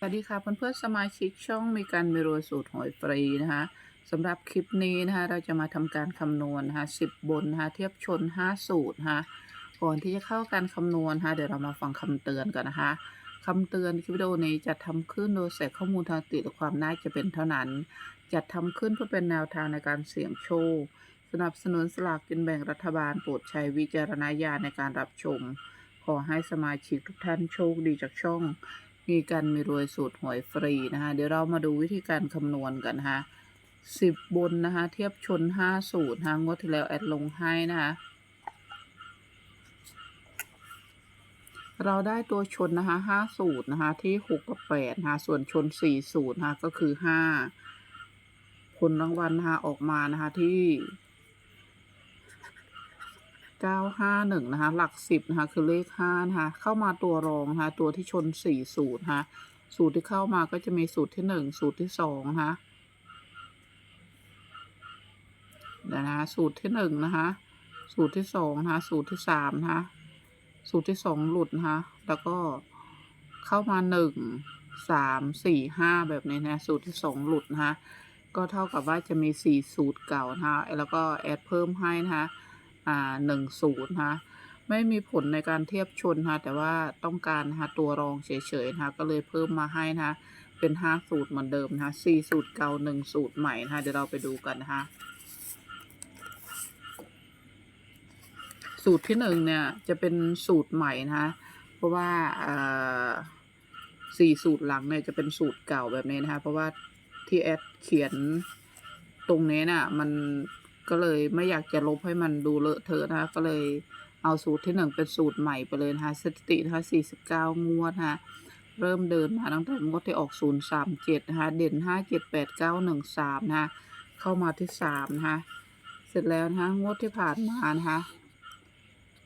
สวัสดีค่ะเพื่อนๆสมาชิกช่องมีการมีรวสูตรหวยฟรีนะคะสำหรับคลิปนี้นะคะเราจะมาทำการคำนวณนะคะสิบบนนะคะเทียบชนห้าสูตรนะคะก่อนที่จะเข้าการคำนวณนะคะเดี๋ยวเรามาฟังคำเตือนกันนะคะคำเตือนคลิปวิดีโอนี้จะทำขึ้นโดยใส่ข้อมูลทางติดและความน่าจะเป็นเท่านั้น จัดทำขึ้นเพื่อเป็นแนวทางในการเสี่ยงโชคสนับสนุนสลากกินแบ่งรัฐบาลโปรดใช้วิจารณญาณในการรับชม ขอให้สมาชิกทุกท่านโชคดีจากช่อง มีการมีรวยสูตรหวยฟรีนะคะเดี๋ยวเรามาดูวิธีการคำนวณกันนะคะสิบบนนะคะ เทียบชนห้าสูตรนะคะงวดที่แล้วแอดลงให้นะคะเราได้ตัวชนนะคะห้าสูตรนะคะที่หกกับแปดนะคะส่วนชนสี่สูตรนะคะก็คือห้าผลรางวัลนะคะออกมานะคะที่ ก้าห้าหนึ่งนะคะ หลักสิบนะคะ คือเลขห้านะคะ เข้ามาตัวรองนะคะ ตัวที่ชนสี่สูตรนะคะ สูตรที่เข้ามาก็จะมีสูตรที่หนึ่งสูตรที่สองนะคะเดี๋ยวนะคะ สูตรที่หนึ่งนะคะ สูตรที่สองนะคะ สูตรที่สามนะคะ สูตรที่สองหลุดนะคะ แล้วก็เข้ามาหนึ่งสามสี่ห้าแบบนี้นะ สูตรที่สองหลุดนะคะ ก็เท่ากับว่าจะมีสี่สูตรเก่านะคะ แล้วก็แอดเพิ่มให้นะคะ อ่าหนึ่งสูตรนะคะไม่มีผลในการเทียบชนนะคะแต่ว่าต้องการนะตัวรองเฉยๆนะคะก็เลยเพิ่มมาให้นะคะเป็นห้าสูตรเหมือนเดิมนะคะสี่สูตรเก่าหนึ่งสูตรใหม่นะคะเดี๋ยวเราไปดูกันนะคะสูตรที่หนึ่งเนี่ยจะเป็นสูตรใหม่นะคะเพราะว่าอ่าสี่สูตรหลังเนี่ยจะเป็นสูตรเก่าแบบนี้นะคะเพราะว่าที่แอดเขียนตรงนี้น่ะมัน ก็เลยไม่อยากจะลบให้มันดูเลอะเทอะนะคะ ก็เลยเอาสูตรที่หนึ่งเป็นสูตรใหม่ไปเลยนะคะสถิตินะคะสี่สิบเก้างวดนะคะเริ่มเดินมาตั้งแต่งวดที่ออกศูนย์สามเจ็ดนะคะเด่นห้าเจ็ดแปดเก้าหนึ่งสามนะคะเข้ามาที่สามนะคะเสร็จแล้วนะคะงวดที่ผ่านมานะคะ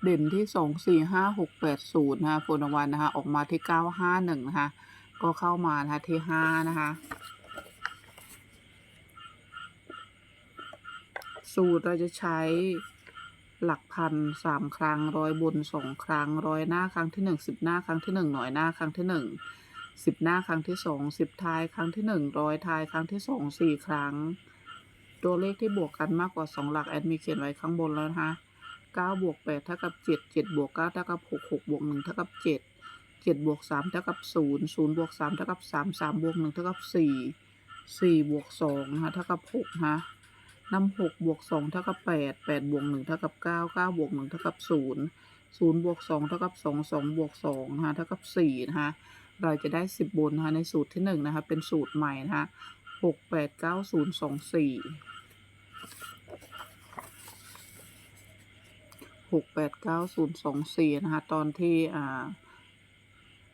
เด่นที่สองสี่ห้าหกแปดศูนย์นะคะผลรางวัลนะคะออกมาที่เก้าห้าหนึ่งนะคะก็เข้ามานะคะที่ห้านะคะ สูตรเราจะใช้หลักพันสามครั้งร้อยบนสองครั้งร้อยหน้าครั้งที่หนึ่งสิบหน้าครั้งที่หนึ่งหน่อยหน้าครั้งที่หนึ่งสิบหน้าครั้งที่สองสิบท้ายครั้งที่หนึ่งร้อยท้ายครั้งที่สองสี่ครั้ง ตัวเลขที่บวกกันมากกว่าสองหลักแอดมีเขียนไว้ข้างบนแล้วนะคะเก้าบวกแปดเท่ากับเจ็ดเจ็ดบวกเก้าเท่ากับหกหกบวกหนึ่งเท่ากับเจ็ดเจ็ดบวกสามเท่ากับศูนย์ศูนย์บวกสามเท่ากับสามสามบวกหนึ่งเท่ากับสี่สี่บวกสองนะคะเท่ากับหกนะคะ นำหกบวกสองเท่ากับแปดแปดบวกหนึ่งเท่ากับเก้าเก้าบวกหนึ่งเท่ากับศูนย์ศูนย์บวกสองเท่ากับสองสองบวกสองนะคะเท่ากับสี่นะคะเราจะได้สิบบนนะคะในสูตรที่หนึ่งนะคะเป็นสูตรใหม่นะคะหกแปดเก้าศูนย์สองสี่หกแปดเก้าศูนย์สองสี่นะคะตอนที่อ่า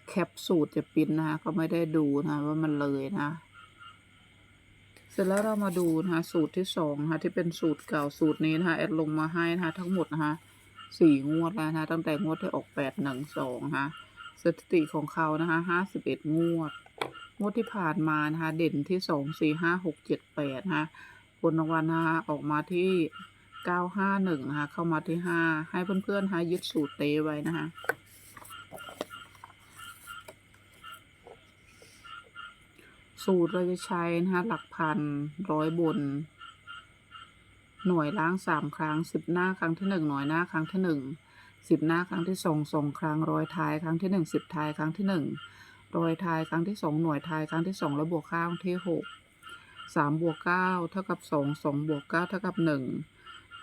แคปสูตรจะปิ้นนะคะก็ไม่ได้ดูนะะว่ามันเลยนะ เสร็จแล้วเรามาดูนะคะสูตรที่สองนะคะที่เป็นสูตรเก่าสูตรนี้นะคะแอดลงมาให้นะคะทั้งหมดนะคะสี่งวดแล้วนะคะตั้งแต่งวดที่ออกแปดหนึ่งสองนะคะสถิติของเขานะคะห้าสิบเอ็ดงวด งวดที่ผ่านมานะคะเด่นที่สองสี่ห้าหกเจ็ดแปดนะคะผลรางวัลนะคะออกมาที่เก้าห้าหนึ่งนะคะเข้ามาที่ห้าให้เพื่อนๆนะคะยึดสูตรเตไว้นะคะ สูตรเราจะใช้นะคะหลักพันร้อยบน หน่วยล้างสามครั้งสิบหน้าครั้งที่หนึ่งหน่วยหน้าครั้งที่หนึ่งสิบหน้าครั้งที่สองสองครั้งร้อยท้ายครั้งที่หนึ่งสิบท้ายครั้งที่หนึ่งร้อยท้ายครั้งที่สองหน่วยท้ายครั้งที่สองแล้วบวกข้างที่หกสามบวกเก้าเท่ากับสองสองบวกเก้าเท่ากับหนึ่ง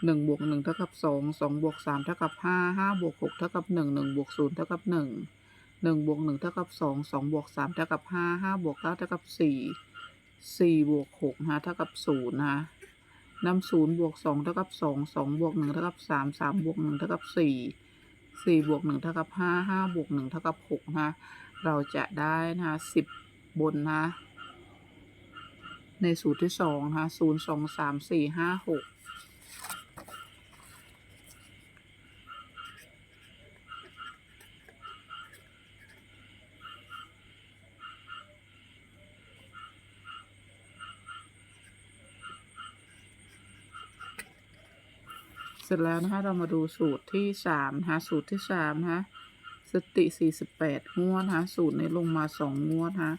หนึ่งบวกหนึ่งเท่ากับสองสองบวกสามเท่ากับห้าห้าบวกหกเท่ากับหนึ่งหนึ่งบวกศูนย์เท่ากับหนึ่ง หนึ่งบวกหนึ่งเท่ากับสองสองบวกสามเท่ากับห้าห้าบวกเก้าเท่ากับสี่สี่บวกหกนะเท่ากับศูนย์นะนำศูนย์บวกสองเท่ากับสองสองบวกหนึ่งเท่ากับสามสามบวกหนึ่งเท่ากับสี่สี่บวกหนึ่งเท่ากับห้าห้าบวกหนึ่งเท่ากับหกนะเราจะได้นะคะสิบบนนะในสูตรที่สองนะคะศูนย์สองสามสี่ห้าหก เสร็จแล้วนะคะเรามาดูสูตรที่สามนะคะสูตรที่สามนะคะสติสี่สิบแปดงวดนะคะสูตรนี้ลงมาสองงวดนะคะ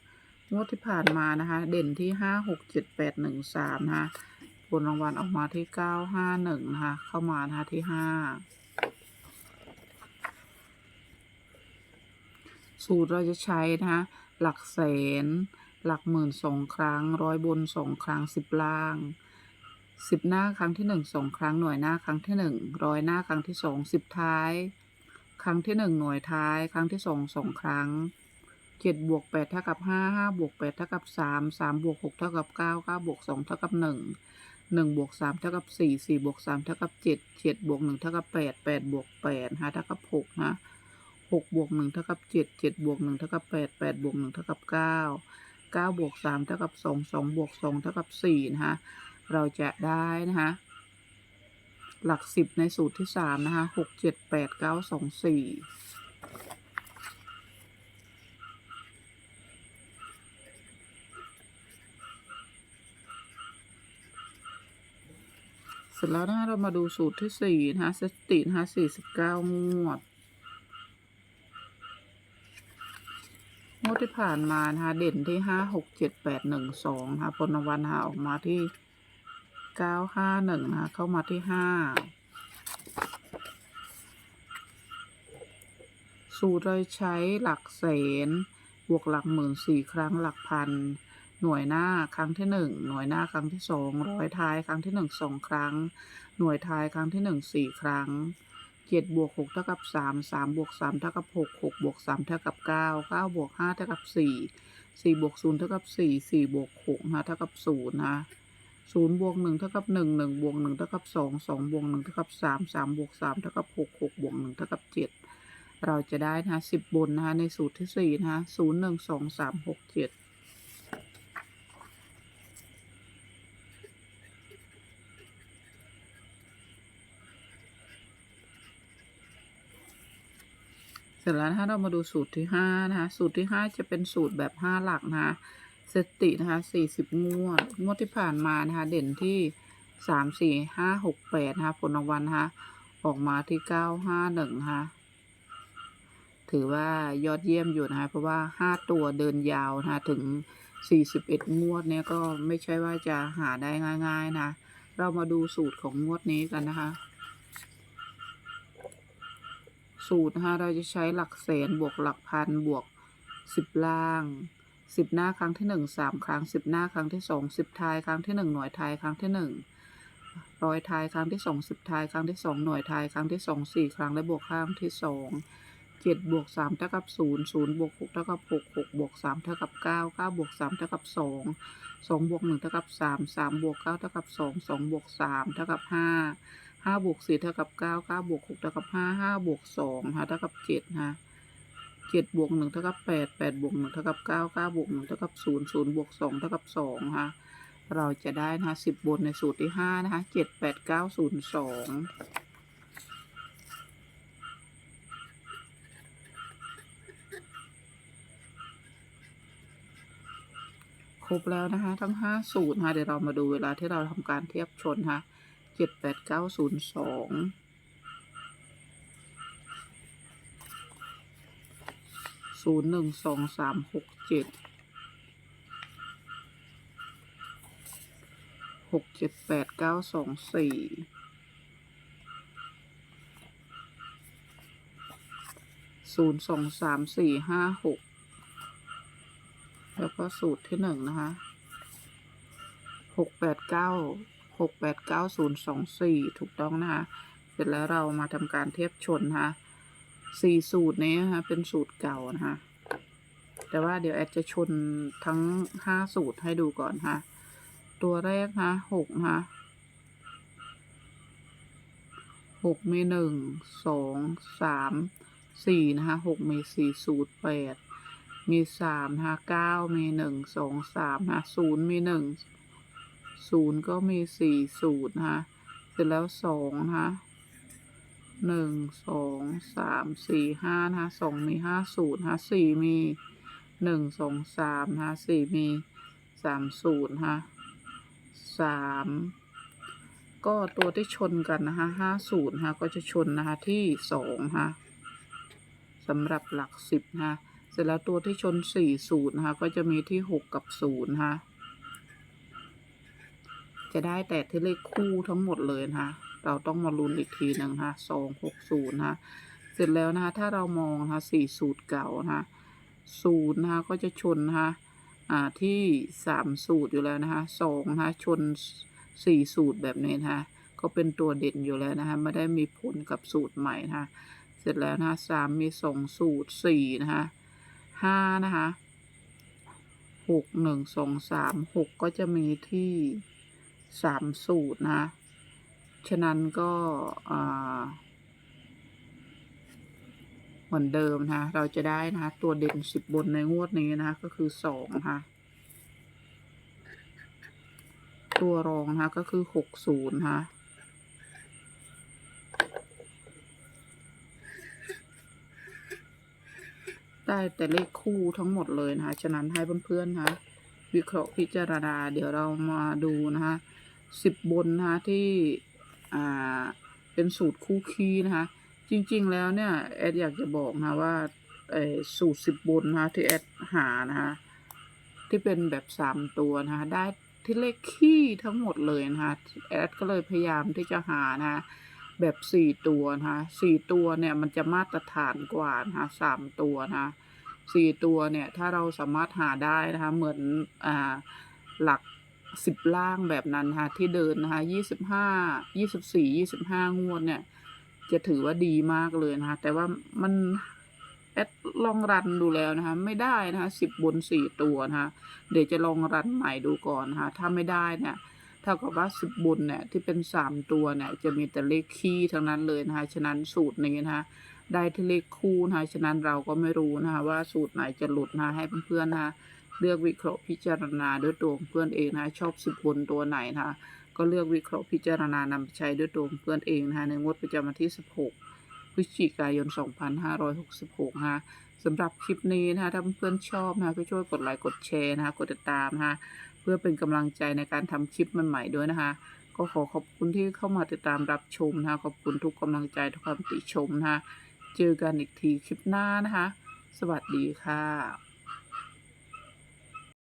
งวดที่ผ่านมานะคะ เด่นที่ห้าหกเจ็ดแปดหนึ่งสามนะคะผลรางวัลออกมาที่เก้าห้าหนึ่งนะคะเข้ามานะคะที่ห้าสูตรเราจะใช้นะคะหลักแสน หลักหมื่นสองครั้งร้อยบนสองครั้งสิบล่าง สิบหน้าครั้งที่หนึ่งสองครั้งหน่วยหน้าครั้งที่หนึ่งร้อยหน้าครั้งที่สองสิบท้าย ครั้งที่หนึ่งหน่วยท้าย ครั้งที่สองสองครั้งเจ็ดบวกแปดเท่ากับห้าห้าบวกแปดเท่ากับสามสามบวกหกเท่ากับเก้าเก้าบวกสองเท่ากับหนึ่งหนึ่งบวกสามเท่ากับสี่สี่บวกสามเท่ากับเจ็ดเจ็ดบวกหนึ่งเท่ากับแปดแปดบวกแปดฮะเท่ากับหกนะหกบวกหนึ่งเท่ากับเจ็ดเจ็ดบวกหนึ่งเท่ากับแปดแปดบวกหนึ่งเท่ากับเก้าเก้าบวกสามเท่ากับสองสองบวกสองเท่ากับสี่นะคะ เราจะได้นะคะหลักสิบในสูตรที่สามนะคะหกเจ็ดแปดเก้าสองสี่เสร็จแล้วนะคะเรามาดูสูตรที่สี่นะคะสตินะคะสี่สิบเก้างวดงวดที่ผ่านมานะคะเด่นที่ห้าหกเจ็ดแปดหนึ่งสองนะคะผลวัลนะคะออกมาที่ เก้าห้าหนึ่งนะคะเข้ามาที่ห้าสูตรเราใช้หลักแสนบวกหลักหมื่นสี่ครั้งหลักพัน หน่วยหน้าครั้งที่หนึ่งหน่วยหน้าครั้งที่สองร้อยท้ายครั้งที่หนึ่งสองครั้ง หน่วยท้ายครั้งที่หนึ่งสี่ครั้งเจ็ดบวกหกเท่ากับสามสามบวกสามเท่ากับหกหกบวกสามเท่ากับเก้าเก้าบวกห้าเท่ากับสี่สี่บวกศูนย์เท่ากับสี่สี่บวกหกนะเท่ากับศูนย์นะ ศูนย์บวกหนึ่งเท่ากับหนึ่งหนึ่งบวกหนึ่งเท่ากับสองสองบวกหนึ่งเท่ากับสามสามบวกสามเท่ากับหกหกบวกหนึ่งเท่ากับเจ็ดเราจะได้นะคะสิบบนนะคะในสูตรที่สี่นะคะศูนย์หนึ่งสองสามหกเจ็ดเสร็จแล้วนะคะเรามาดูสูตรที่ห้านะคะสูตรที่ห้าจะเป็นสูตรแบบห้าหลักนะคะ สตินะคะสี่สิบงวด งวดที่ผ่านมานะคะ เด่นที่สามสี่ห้าหกแปดนะคะ ผลรางวัลนะคะ ออกมาที่เก้าห้าหนึ่งนะคะ ถือว่ายอดเยี่ยมอยู่นะคะ เพราะว่าห้าตัวเดินยาวนะคะ ถึงสี่สิบเอ็ดงวดเนี่ยก็ไม่ใช่ว่าจะหาได้ง่าย ๆ นะ เรามาดูสูตรของงวดนี้กันนะคะ สูตรนะคะเราจะใช้หลักแสนบวกหลักพันบวกสิบล่าง สิบหน้าครั้งที่หนึ่งสามครั้งสิบหน้าครั้งที่สองสิบท้ายครั้งที่หนึ่งหน่วยท้ายครั้งที่หนึ่งร้อยท้ายครั้งที่สองสิบท้ายครั้งที่สองหน่วยท้ายครั้งที่สองสี่ครั้งและบวกข้างที่สองเจ็ดบวกสามเท่ากับศูนย์ศูนย์บวกหกเท่ากับหกหกบวกสามเท่ากับเก้าเก้าบวกสามเท่ากับสองสองบวกหนึ่งเท่ากับสามสามบวกเก้าเท่ากับสองสองบวกสามเท่ากับห้าห้าบวกสี่เท่ากับเก้าเก้าบวกหกเท่ากับห้าห้าบวกสองฮะเท่ากับเจ็ดฮะ เจ็ดบวกหนึ่งเท่ากับแปดแปดบวกหนึ่งเท่ากับเก้าเก้าบวกหนึ่งเท่ากับศูนย์ศูนย์บวกสองเท่ากับสองฮะเราจะได้นะคะสิบบนในสูตรที่ห้านะคะเจ็ดแปดเก้าศูนย์สองครบแล้วนะคะ ทั้งห้าสูตรนะคะเดี๋ยวเรามาดูเวลาที่เราทำการเทียบชนนะคะเจ็ดแปดเก้าศูนย์สอง ศูนย์หนึ่งสองสามหกเจ็ดหกเจ็ดแปดเก้าสองสี่ศูนย์สองสามสี่ห้าหกแล้วก็สูตรที่หนึ่งนะคะหกแปดเก้าหกแปดเก้าศูนย์สองสี่ถูกต้องนะคะ เสร็จแล้วเรามาทำการเทียบชนนะคะ สี่สูตรนี้นะคะเป็นสูตรเก่านะคะ แต่ว่าเดี๋ยวแอดจะชนทั้งห้าสูตรให้ดูก่อนค่ะ ตัวแรกนะหกนะหกมีหนึ่งสองสามสี่นะคะหกมีสี่สูตรแปดมีสามนะคะเก้ามีหนึ่งสองสามนะคะศูนย์มีหนึ่งศูนย์ก็มีสี่สูตรนะคะเสร็จแล้วสองนะคะ หนึ่งสองสามสี่ห้านะคะสองมีห้าสูตรนะคะสี่มีหนึ่งสองสามนะสี่มีสามสูตรนะคะสามก็ตัวที่ชนกันนะคะห้าสูตรนะคะก็จะชนนะคะที่สองนะสำหรับหลักสิบนะเสร็จแล้วตัวที่ชนสี่สูตรนะคะก็จะมีที่หกกับศูนย์นะคะจะได้แต่ที่เลขคู่ทั้งหมดเลยนะคะ เราต้องมาลุ้นอีกทีหนึ่งนะสองหกศูนย์นะคะเสร็จแล้วนะคะถ้าเรามองนะคะสี่สูตรเก่านะคะศูนย์นะคะก็จะชนนะคะอ่าที่สามสูตรอยู่แล้วนะคะสองนะคะชนสี่สูตรแบบนี้นะคะก็เป็นตัวเด่นอยู่แล้วนะคะไม่ได้มีผลกับสูตรใหม่นะคะเสร็จแล้วนะคะสามมีสองสูตรสี่นะคะห้านะคะหกหนึ่งสองสามหกก็จะมีที่สามสูตรนะคะ ฉะนั้นก็เหมือนเดิมนะเราจะได้นะคะตัวเด่นสิบบนในงวดนี้นะก็คือสองนะคะตัวรองนะก็คือหกศูนย์นะคะได้แต่เลขคู่ทั้งหมดเลยนะคะ ฉะนั้นให้เพื่อนๆนะคะวิเคราะห์พิจารณา เดี๋ยวเรามาดูนะคะสิบบนนะคะที่ อ่าเป็นสูตรคู่คีนะคะ จริงๆแล้วเนี่ยแอดอยากจะบอกนะว่าสูตรสิบบนนะคะที่แอดหานะคะที่เป็นแบบสามตัวนะคะได้ที่เลขคี่ทั้งหมดเลยนะคะแอดก็เลยพยายามที่จะหานะคะแบบสี่ตัวนะคะสี่ตัวเนี่ยมันจะมาตรฐานกว่านะคะสามตัวนะคะสี่ตัวเนี่ยถ้าเราสามารถหาได้นะคะเหมือนอ่าหลัก สิบล่างแบบนั้นนะคะที่เดินนะคะยี่สิบห้ายี่สิบสี่ยี่สิบห้างวดเนี่ย จะถือว่าดีมากเลยนะคะ แต่ว่ามันแอดลองรันดูแล้วนะคะ ไม่ได้นะคะสิบบนสี่ตัวนะคะเดี๋ยวจะลองรันใหม่ดูก่อนนะคะถ้าไม่ได้เนี่ยเท่ากับว่าสิบบนเนี่ยที่เป็นสามตัวเนี่ย จะมีแต่เลขคี่ทั้งนั้นเลยนะคะฉะนั้นสูตรนี้นะคะได้ที่เลขคู่นะคะฉะนั้นเราก็ไม่รู้นะคะว่าสูตรไหนจะหลุดนะคะให้เพื่อนๆนะคะ เลือกวิเคราะห์พิจารณาด้วยตัวเพื่อนเองนะชอบสิบบนตัวไหนนะคะก็เลือกวิเคราะห์พิจารณานำไปใช้ด้วยตัวเพื่อนเองนะในงวดประจำวันที่ 16 พฤศจิกายน 2566นะคะสำหรับคลิปนี้นะถ้าเพื่อนชอบนะก็ช่วยกดไลค์กดแชร์นะกดติดตามนะเพื่อเป็นกำลังใจในการทำคลิปใหม่ๆด้วยนะคะก็ขอขอบคุณที่เข้ามาติดตามรับชมนะคะขอบคุณทุกกำลังใจทุกคำติชมนะคะเจอกันอีกทีคลิปหน้านะคะ สวัสดีค่ะ